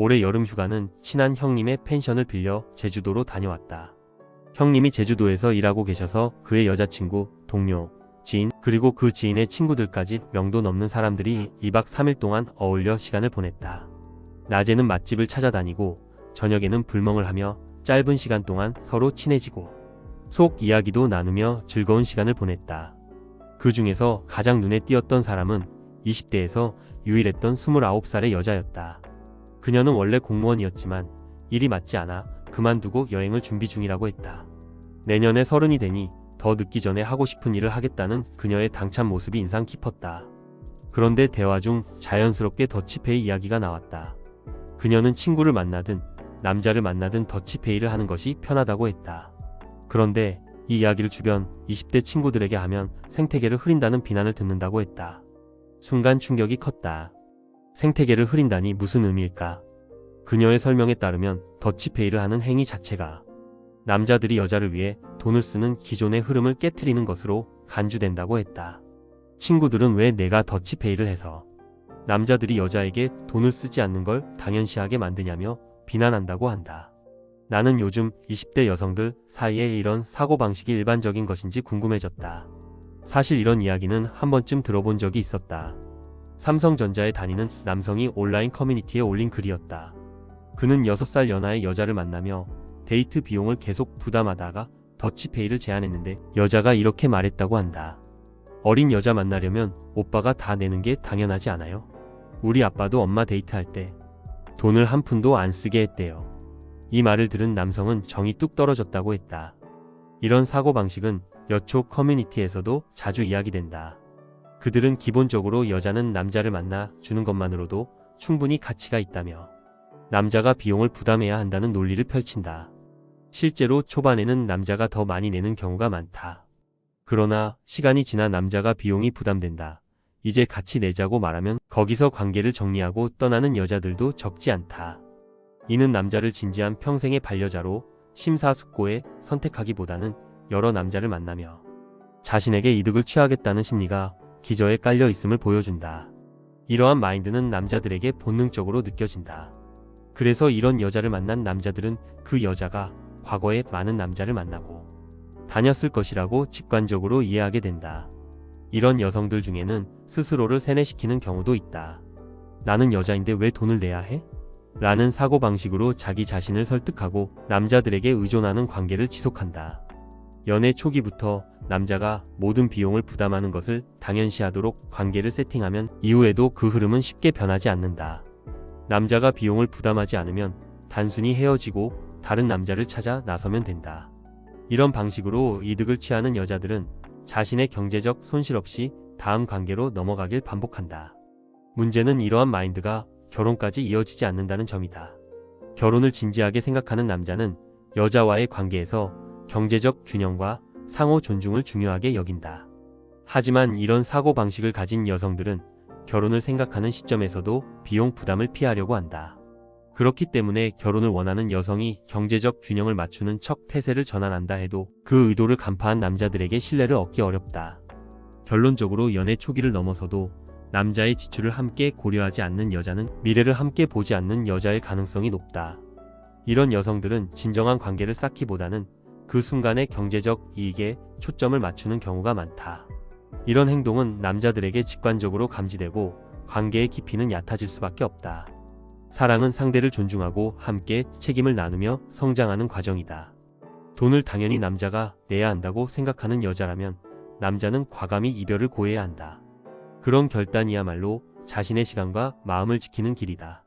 올해 여름 휴가는 친한 형님의 펜션을 빌려 제주도로 다녀왔다. 형님이 제주도에서 일하고 계셔서 그의 여자친구, 동료, 지인, 그리고 그 지인의 친구들까지 명도 넘는 사람들이 2박 3일 동안 어울려 시간을 보냈다. 낮에는 맛집을 찾아다니고 저녁에는 불멍을 하며 짧은 시간 동안 서로 친해지고 속 이야기도 나누며 즐거운 시간을 보냈다. 그 중에서 가장 눈에 띄었던 사람은 20대에서 유일했던 29살의 여자였다. 그녀는 원래 공무원이었지만 일이 맞지 않아 그만두고 여행을 준비 중이라고 했다. 내년에 서른이 되니 더 늦기 전에 하고 싶은 일을 하겠다는 그녀의 당찬 모습이 인상 깊었다. 그런데 대화 중 자연스럽게 더치페이 이야기가 나왔다. 그녀는 친구를 만나든 남자를 만나든 더치페이를 하는 것이 편하다고 했다. 그런데 이 이야기를 주변 20대 친구들에게 하면 생태계를 흐린다는 비난을 듣는다고 했다. 순간 충격이 컸다. 생태계를 흐린다니 무슨 의미일까? 그녀의 설명에 따르면 더치페이를 하는 행위 자체가 남자들이 여자를 위해 돈을 쓰는 기존의 흐름을 깨트리는 것으로 간주된다고 했다. 친구들은 왜 내가 더치페이를 해서 남자들이 여자에게 돈을 쓰지 않는 걸 당연시하게 만드냐며 비난한다고 한다. 나는 요즘 20대 여성들 사이에 이런 사고방식이 일반적인 것인지 궁금해졌다. 사실 이런 이야기는 한 번쯤 들어본 적이 있었다. 삼성전자에 다니는 남성이 온라인 커뮤니티에 올린 글이었다. 그는 6살 연하의 여자를 만나며 데이트 비용을 계속 부담하다가 더치페이를 제안했는데 여자가 이렇게 말했다고 한다. 어린 여자 만나려면 오빠가 다 내는 게 당연하지 않아요? 우리 아빠도 엄마 데이트할 때 돈을 한 푼도 안 쓰게 했대요. 이 말을 들은 남성은 정이 뚝 떨어졌다고 했다. 이런 사고방식은 여초 커뮤니티에서도 자주 이야기된다. 그들은 기본적으로 여자는 남자를 만나 주는 것만으로도 충분히 가치가 있다며 남자가 비용을 부담해야 한다는 논리를 펼친다. 실제로 초반에는 남자가 더 많이 내는 경우가 많다. 그러나 시간이 지나 남자가 비용이 부담된다. 이제 같이 내자고 말하면 거기서 관계를 정리하고 떠나는 여자들도 적지 않다. 이는 남자를 진지한 평생의 반려자로 심사숙고해 선택하기보다는 여러 남자를 만나며 자신에게 이득을 취하겠다는 심리가 기저에 깔려 있음을 보여준다. 이러한 마인드는 남자들에게 본능적으로 느껴진다. 그래서 이런 여자를 만난 남자들은 그 여자가 과거에 많은 남자를 만나고 다녔을 것이라고 직관적으로 이해하게 된다. 이런 여성들 중에는 스스로를 세뇌시키는 경우도 있다. 나는 여자인데 왜 돈을 내야 해? 라는 사고방식으로 자기 자신을 설득하고 남자들에게 의존하는 관계를 지속한다. 연애 초기부터 남자가 모든 비용을 부담하는 것을 당연시하도록 관계를 세팅하면 이후에도 그 흐름은 쉽게 변하지 않는다. 남자가 비용을 부담하지 않으면 단순히 헤어지고 다른 남자를 찾아 나서면 된다. 이런 방식으로 이득을 취하는 여자들은 자신의 경제적 손실 없이 다음 관계로 넘어가길 반복한다. 문제는 이러한 마인드가 결혼까지 이어지지 않는다는 점이다. 결혼을 진지하게 생각하는 남자는 여자와의 관계에서 경제적 균형과 상호 존중을 중요하게 여긴다. 하지만 이런 사고방식을 가진 여성들은 결혼을 생각하는 시점에서도 비용 부담을 피하려고 한다. 그렇기 때문에 결혼을 원하는 여성이 경제적 균형을 맞추는 척 태세를 전환한다 해도 그 의도를 간파한 남자들에게 신뢰를 얻기 어렵다. 결론적으로 연애 초기를 넘어서도 남자의 지출을 함께 고려하지 않는 여자는 미래를 함께 보지 않는 여자의 가능성이 높다. 이런 여성들은 진정한 관계를 쌓기보다는 그 순간의 경제적 이익에 초점을 맞추는 경우가 많다. 이런 행동은 남자들에게 직관적으로 감지되고 관계의 깊이는 얕아질 수밖에 없다. 사랑은 상대를 존중하고 함께 책임을 나누며 성장하는 과정이다. 돈을 당연히 남자가 내야 한다고 생각하는 여자라면 남자는 과감히 이별을 고해야 한다. 그런 결단이야말로 자신의 시간과 마음을 지키는 길이다.